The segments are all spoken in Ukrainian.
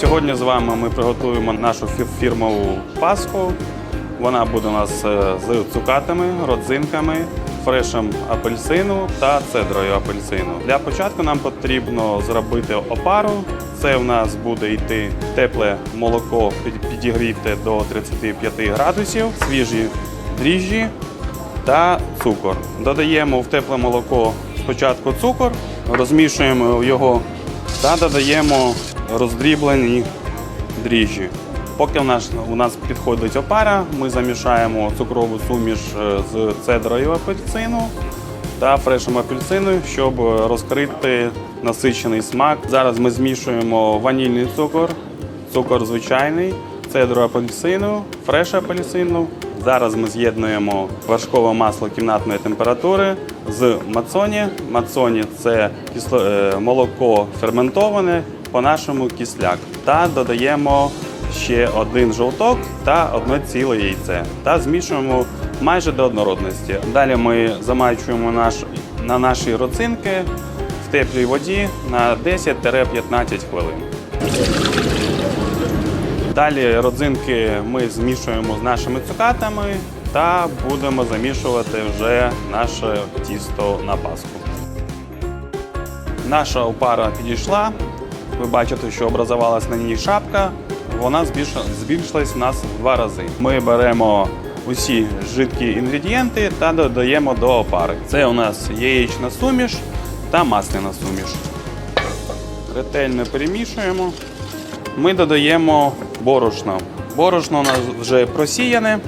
Сьогодні з вами ми приготуємо нашу фі- фірмову пасху. Вона буде у нас е, з цукатами, родзинками, фрешем апельсину та цедрою апельсину. Для початку нам потрібно зробити опару. Це в нас буде йти тепле молоко, під- підігріте до 35 градусів, свіжі дріжджі та цукор. Додаємо в тепле молоко спочатку цукор, розмішуємо його та додаємо роздріблені дріжджі. Поки у нас, підходить опара, ми замішаємо цукрову суміш е, з цедрою апельсину та фрешем апельсину, щоб розкрити насичений смак. Зараз ми змішуємо ванільний цукор, цукор звичайний, цедру апельсину, фреш апельсину. Зараз ми з'єднуємо вершкове масло кімнатної температури з мацоні. Мацоні це е, молоко ферментоване, по-нашому кисляк. Та додаємо ще один жовток та одне ціле яйце. Та змішуємо майже до однородності. Далі ми замачуємо наш, на наші родзинки в теплій воді на 10-15 хвилин. Далі родзинки ми змішуємо з нашими цукатами та будемо замішувати вже наше тісто на пасху. Наша опара підійшла. Ви бачите, що образувалась на ній шапка. Вона збільшилась у нас в два рази. Ми беремо усі жидкі інгредієнти та додаємо до опари. Це у нас яєчна суміш та масляна суміш. Ретельно перемішуємо. Ми додаємо борошно. Борошно у нас вже просіяне.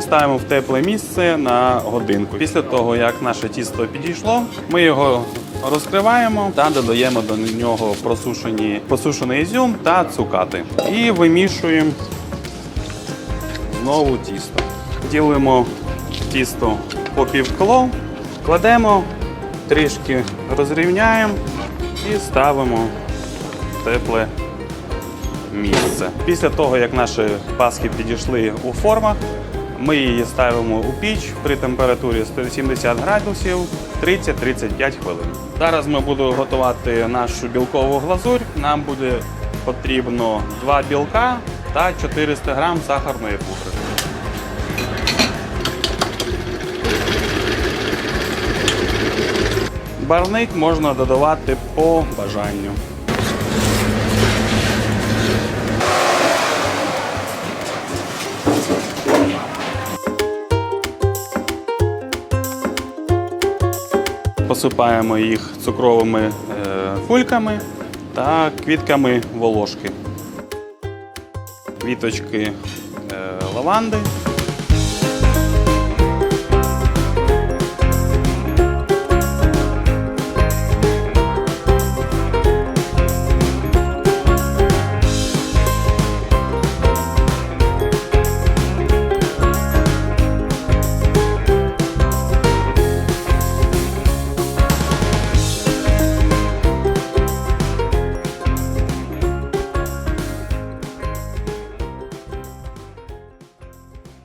Ставимо в тепле місце на годинку. Після того, як наше тісто підійшло, ми його розкриваємо та додаємо до нього просушені, просушений ізюм та цукати. І вимішуємо знову тісто. Ділимо тісто по півкіло, кладемо, трішки розрівняємо і ставимо в тепле місце. Після того, як наші паски підійшли у формах, ми її ставимо у піч при температурі 170 градусів 30-35 хвилин. Зараз ми будемо готувати нашу білкову глазурь. Нам буде потрібно 2 білка та 400 грам сахарної пудри. Барник можна додавати по бажанню. Посипаємо їх цукровими е, кульками та квітками волошки. Квіточки е, лаванди